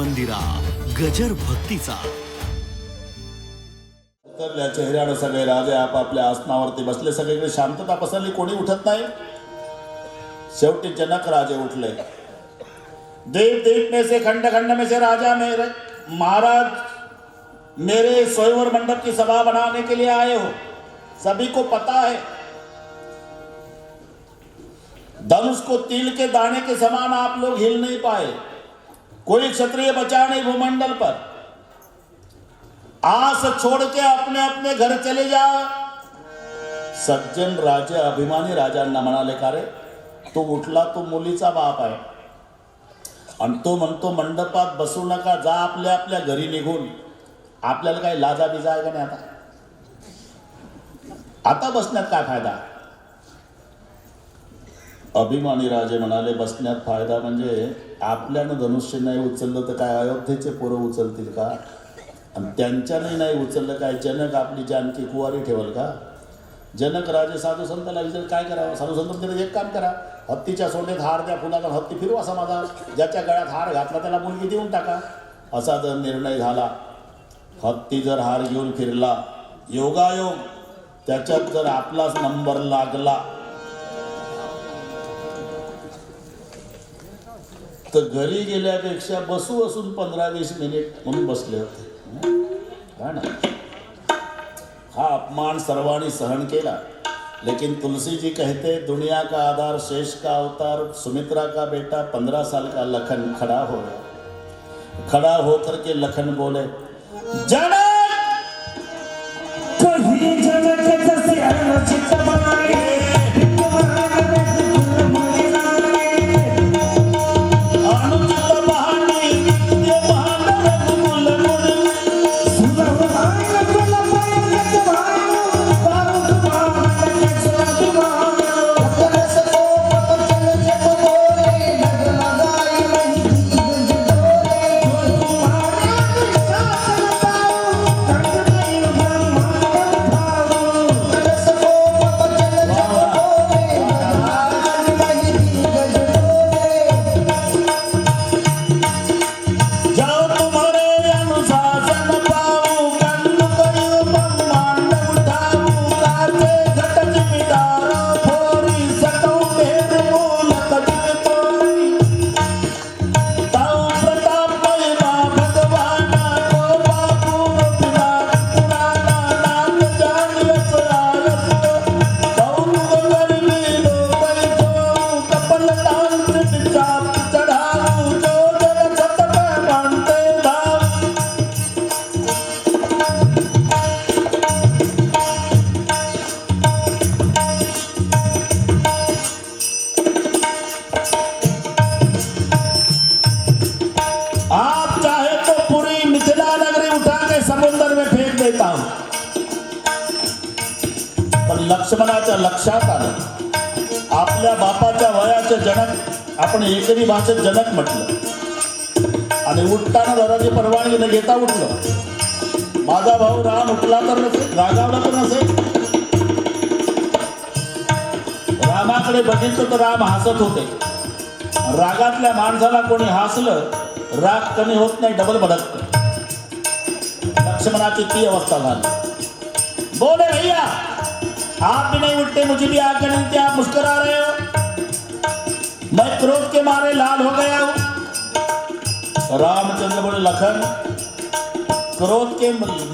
मंदिरा, गजर भक्तीचा. चेहऱ्यानं सगळे राजे आपापल्या आसनावरती बसले. सगळीकडे शांतता पसरली. कोणी उठत नाही? शेवटी जनक राजे उठले. दीप दीप में से खंड खंड में से राजा मेरे, महाराज मेरे स्वयंवर मंडप की सभा बनाने के लिए आए हो। सभी को पता है, धनुष को तिल के दाने के समान आप लोग हिल नहीं पाए। कोई क्षत्रिय बचा नहीं भूमंडल पर। आस छोड़ के अपने अपने घर चले जा। सज्जन राजे अभिमानी राजांना म्हणाले का रे? तो उठला तो मुलीचा बाप आहे. आणि तो म्हणतो मंडपात बसू नका जा आपल्या आपल्या घरी निघून. आपल्याला काही लाजा बिजा आहे का नाही आता? आता बसण्यात काय फायदा? अभिमानी राजे म्हणाले बसण्यात फायदा म्हणजे आपल्यानं धनुष्य नाही उचललं तर काय? अयोध्येचे पोरं उचलतील का? आणि त्यांच्याने नाही उचललं काय? जनक आपली जानकी कुवारी ठेवल का? जनक राजे साधू संताला विचार काय करावं? साधू संत एक काम करा हत्तीच्या सोंडेत हार द्या पुन्हा हत्ती फिरवा समाजा ज्याच्या गळ्यात हार घातला त्याला मुलगी देऊन टाका. असा जर निर्णय झाला हत्ती जर हार घेऊन फिरला योगायोग त्याच्यात जर आपलाच नंबर लागला तर घरी गेल्यापेक्षा बसू असून पंधरा वीस मिनिट म्हणून बसले होते. हा ना? हा अपमान सर्वांनी सहन केला. लेकिन तुलसी जी कहते दुनिया का आधार शेष का अवतार सुमित्रा का बेटा पंद्रह साल का लखन खड़ा हो गया. खड़ा होकर के लखन बोले जनक कही जनक एकरी जनक म्हटलं. आणि उठताना दादाची परवानगी न घेता उठलं. माझा भाऊ राम उठला तर नसेल रागावला तर नसेल. रामाकडे बघितलं तर राम हसत होते. रागातल्या माणसाला कोणी हसलं राग कमी होत नाही डबल भडकत. लक्ष्मणाची ती अवस्था झाली. बोले भैया आप भी नहीं उठते मुझे भी आकर नहीं आप मुस्करा रहे हो? मैं क्रोध के मारे लाल हो गया हूँ। रामचंद्र बोले, लखन, क्रोध के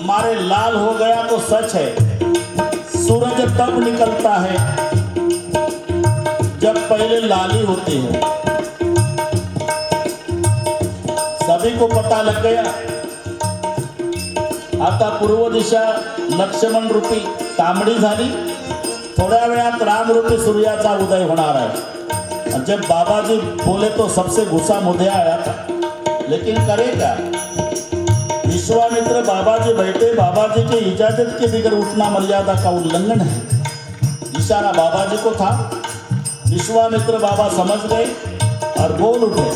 मारे लाल हो गया तो सच है। सूरज तब निकलता है जब पहले लाली होती है। सभी को पता लग गया। आता पूर्व दिशा, लक्ष्मण रूपी तांबडी झाली। वेळात राम रूपी सूर्याचा उदय होणार है जब बाबा जी बोले तो सबसे गुस्सा मुझे आया था। लेकिन करे क्या? विश्वामित्र बाबा जी बैठे बाबा जी की इजाज़त के बिगर उठना मर्यादा का उल्लंघन है। इशारा बाबा जी को था। विश्वामित्र बाबा समझ गए और बोल उठे।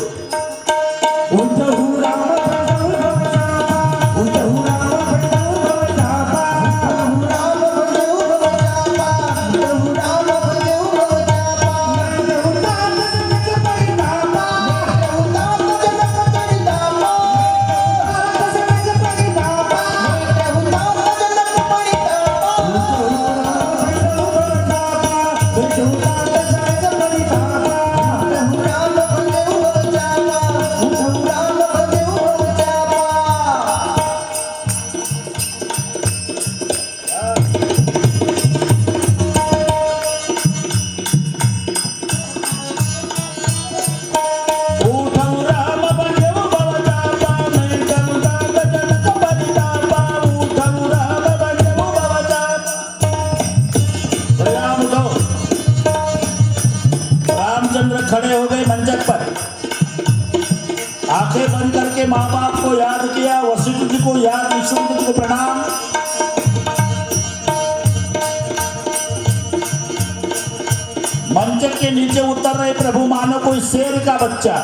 का बच्चा?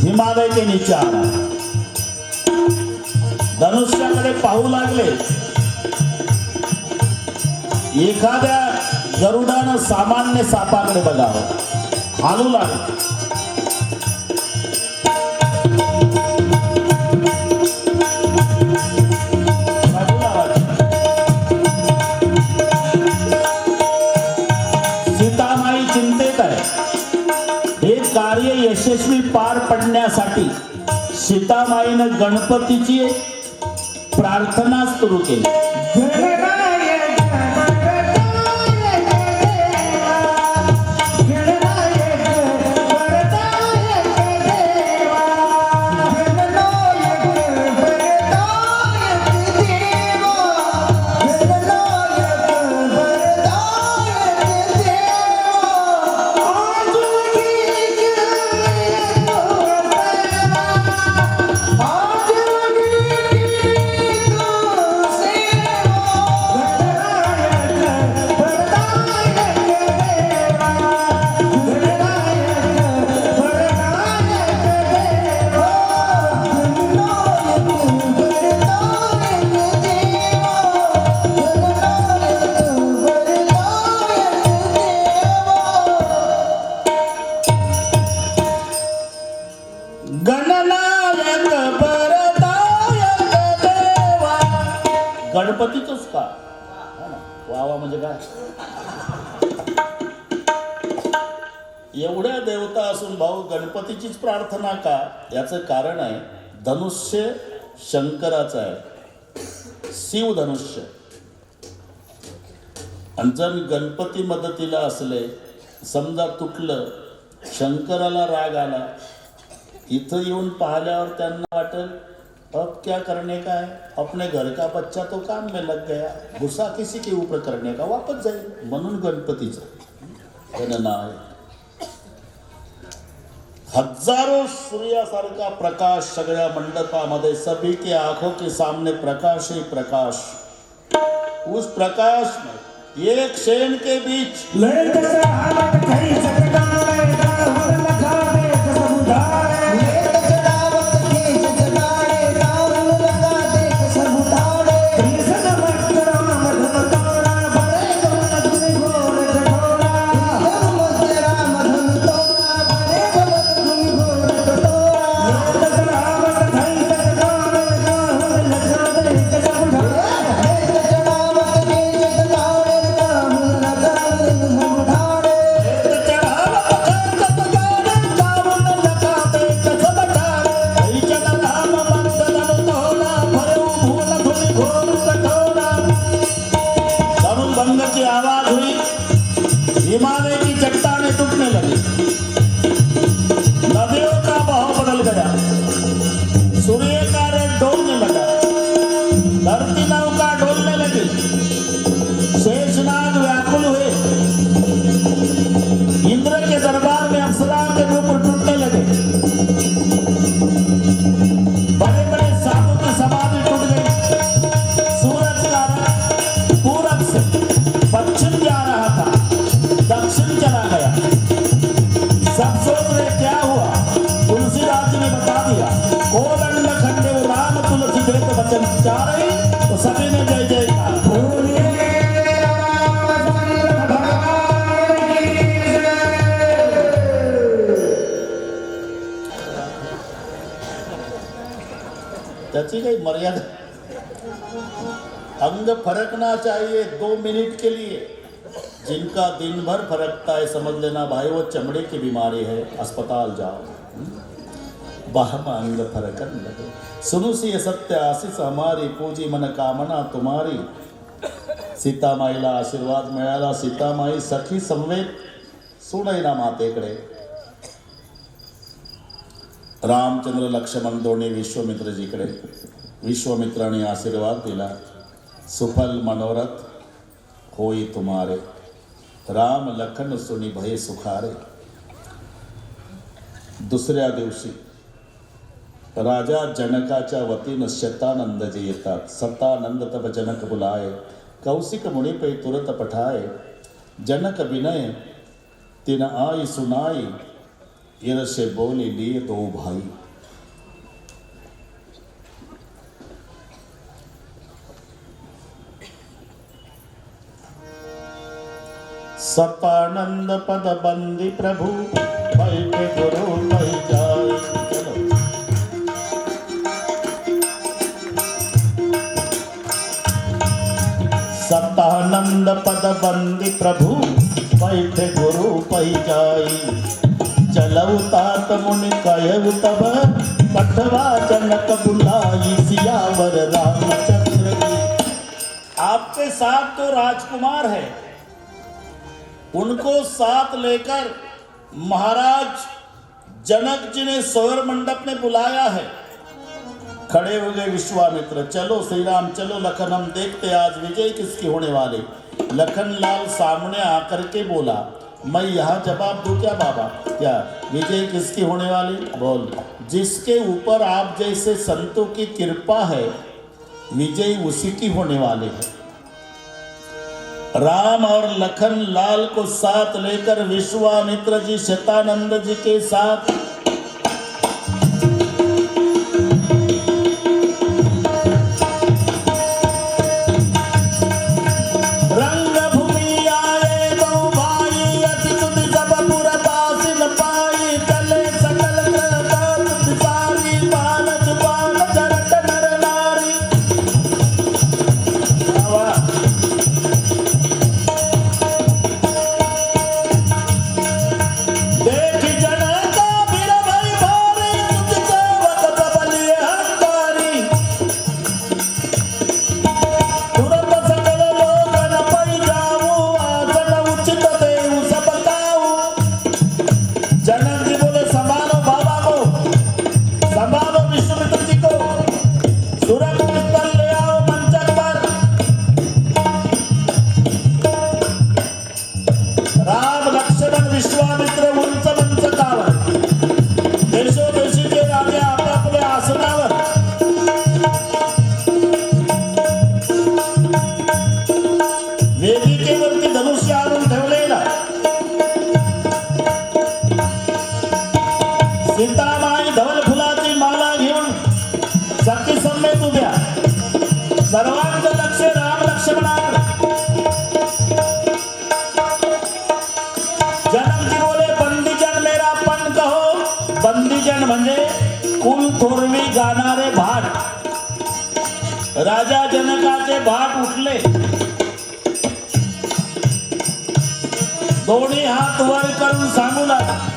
हिमालय के नीचे आ धनुष्याकडे पाहू लागले. एखाद्या गरुडानं सामान्य सापाकडे बघावं. हालू लागले. पडण्यासाठी सीतामाईनं गणपतीची प्रार्थना सुरू केली. प्रार्थना का? याचं कारण आहे धनुष्य शंकराचं आहे. शिव धनुष्य. आणि जर गणपती मदतीला असले समजा तुटलं शंकराला राग आला इथं येऊन पाहिल्यावर त्यांना वाटेल अब क्या करणे काय? अपने घर का बच्चा तो काम में लग गया. गुस्सा किसी के ऊपर करणे का? वापस जाईल. म्हणून गणपतीचं. गणना आहे. हजारो सूर्यासारखा प्रकाश, सगळ्या मंडपामध्ये सभी के आँखों के सामने प्रकाश ही प्रकाश. उस प्रकाश में एक क्षण के बीच त्याची काही मर्यादा। अंग फरकना चाहिए दो मिनट के लिए। जिनका दिन भर फरकता है, समझ लेना भाई, वो चमड़े की बीमारी है, अस्पताल जाओ। बाह अंग फरकन लगे। सुनु सी सत्य आशीष हमारी पूजी मन कामना तुम्हारी। सीतामाईला आशीर्वाद मिला मिळाला सीतामाई सखी संवेद। सुनैना मातेकडे रामचंद्र लक्ष्मण दोन्ही विश्वमित्रजीकडे विश्वमित्राने आशीर्वाद दिला। सुफल मनोरथ होई तुम्हारे। राम लखन सुनी भय सुखारे। दुसऱ्या दिवशी राजा जनकाच्या वतीनं शतानंद जे येतात। सतानंद तब जनक बुलाए। कौशिक मुनि पे तुरत पठाए। जनक विनय, तिन आई सुनाई। इरसे बोले लिए दो भाई। सतानंद पद बंदी प्रभु, बैठे गुरु जाए। सतानंद पद बंदी प्रभु, बैठे गुरु पै जाई चलऊ तात मुनि तब। पठवा जनक बुलाई सियावर रामचंद्र आपके साथ तो राजकुमार है। उनको साथ लेकर महाराज जनक जी ने सौर मंडप में बुलाया है। खड़े हो गए विश्वामित्र। चलो श्री राम चलो लखन, हम देखते आज विजय किसकी होने वाली। लखन लाल सामने आकर के बोला मैं यहाँ जवाब दू क्या बाबा? क्या? विजय किसकी होने वाली? बोल। जिसके ऊपर आप जैसे संतों की कृपा है, विजय उसी की होने वाली है। राम और लखन लाल को साथ लेकर विश्वामित्र जी शतानंद जी के साथ कहो म्हणजे कुल थोरवी भाट. राजा जनकाचे भाट उठले. दोन्ही हात वर करून सांगू लागले.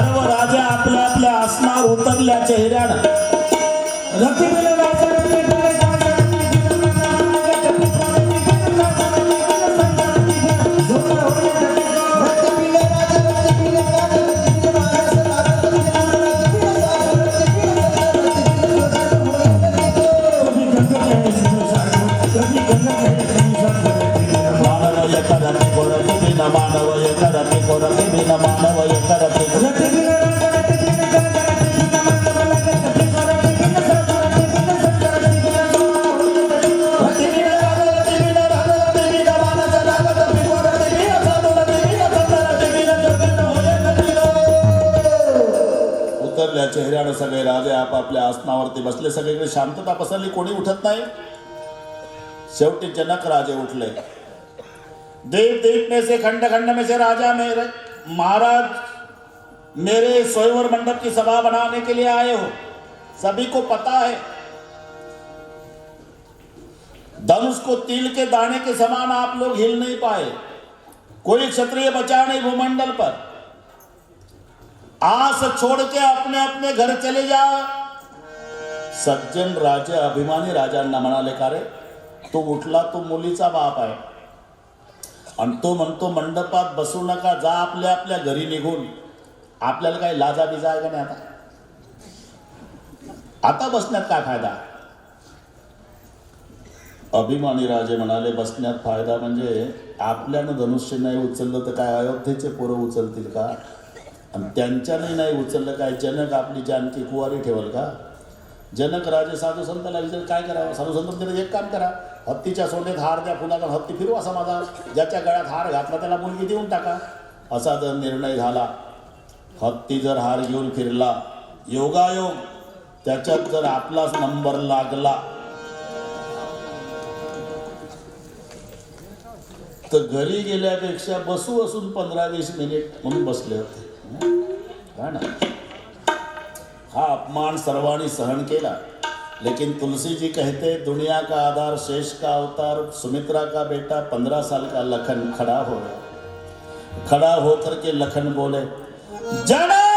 सर्व राजा आपल्या आपल्या आसनावर उतरल्या चेहऱ्यानं. मानव करते कोरते बिन मानव कोरते मानव आपापल्या आसनावरती बसले, सगळीकडे शांतता पसरली कोणी उठत नाही. शेवटी जनक राजे उठले. देव देव में से, खंड खंड में से राजा मेरे, महाराज, मेरे स्वयंवर मंडप की सभा बनाने के लिए आए हो। सभी को पता है, धनुष को तिल के दाने के समान आप लोग हिल नहीं पाए। कोई क्षत्रिय बचा नहीं भूमंडल पर। आस छोड़ के अपने अपने घर चले जा। सज्जन राजे अभिमानी राजांना म्हणाले का रे? तो उठला तो मुलीचा बाप आहे. आणि तो म्हणतो मंडपात बसू नका जा आपल्या आपल्या घरी निघून. आपल्याला काही लाजा बिजा आहे का नाही आता? आता बसण्यात काय फायदा? अभिमानी राजे म्हणाले बसण्यात फायदा म्हणजे आपल्यानं धनुष्य नाही उचललं तर काय? अयोध्येचे पोरं उचलतील का? आणि त्यांच्याने नाही उचललं काय? जनक आपली जानकी कुवारी ठेवल का? जनक राजे साधू संतांना विचार काय करावं? साधू संत म्हणतात, एक काम करा हत्तीच्या सोंडेत हार द्या फुलाचा हत्ती फिरवा माझा ज्याच्या गळ्यात हार घातला त्याला मुलगी देऊन टाका. असा जर निर्णय झाला हत्ती जर हार घेऊन फिरला योगायोग त्याच्यात जर आपलाच नंबर लागला तर घरी गेल्यापेक्षा बसू असून पंधरा वीस मिनिट म्हणून बसले होते. ना? हा, अपमान सर्वांनी सहन केला। लेकिन तुलसी जी कहते, दुनिया का आधार शेष का अवतार, सुमित्रा का बेटा पंद्रह साल का लखन खड़ा हो गया। खड़ा होकर के लखन बोले जनक